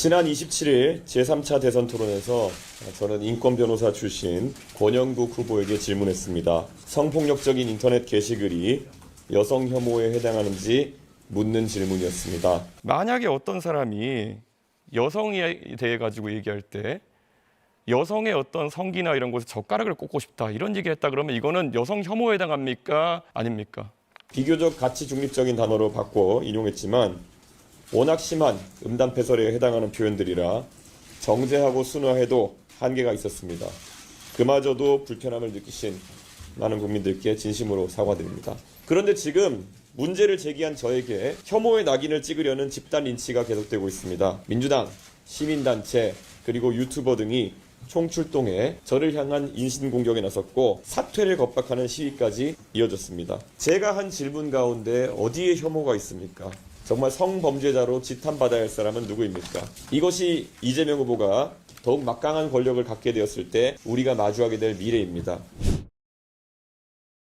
지난 27일 제3차 대선 토론에서 저는 인권 변호사 출신 권영국 후보에게 질문했습니다. 성폭력적인 인터넷 게시글이 여성 혐오에 해당하는지 묻는 질문이었습니다. 만약에 어떤 사람이 여성에 대해 가지고 얘기할 때 여성의 어떤 성기나 이런 곳에 젓가락을 꽂고 싶다 이런 얘기를 했다 그러면 이거는 여성 혐오에 해당합니까 아닙니까? 비교적 가치 중립적인 단어로 바꿔 인용했지만 워낙 심한 음담 패설에 해당하는 표현들이라 정제하고 순화해도 한계가 있었습니다. 그마저도 불편함을 느끼신 많은 국민들께 진심으로 사과드립니다. 그런데 지금 문제를 제기한 저에게 혐오의 낙인을 찍으려는 집단 린치가 계속되고 있습니다. 민주당, 시민단체, 그리고 유튜버 등이 총출동해 저를 향한 인신공격에 나섰고 사퇴를 겁박하는 시위까지 이어졌습니다. 제가 한 질문 가운데 어디에 혐오가 있습니까? 정말 성범죄자로 지탄받아야 할 사람은 누구입니까? 이것이 이재명 후보가 더욱 막강한 권력을 갖게 되었을 때 우리가 마주하게 될 미래입니다.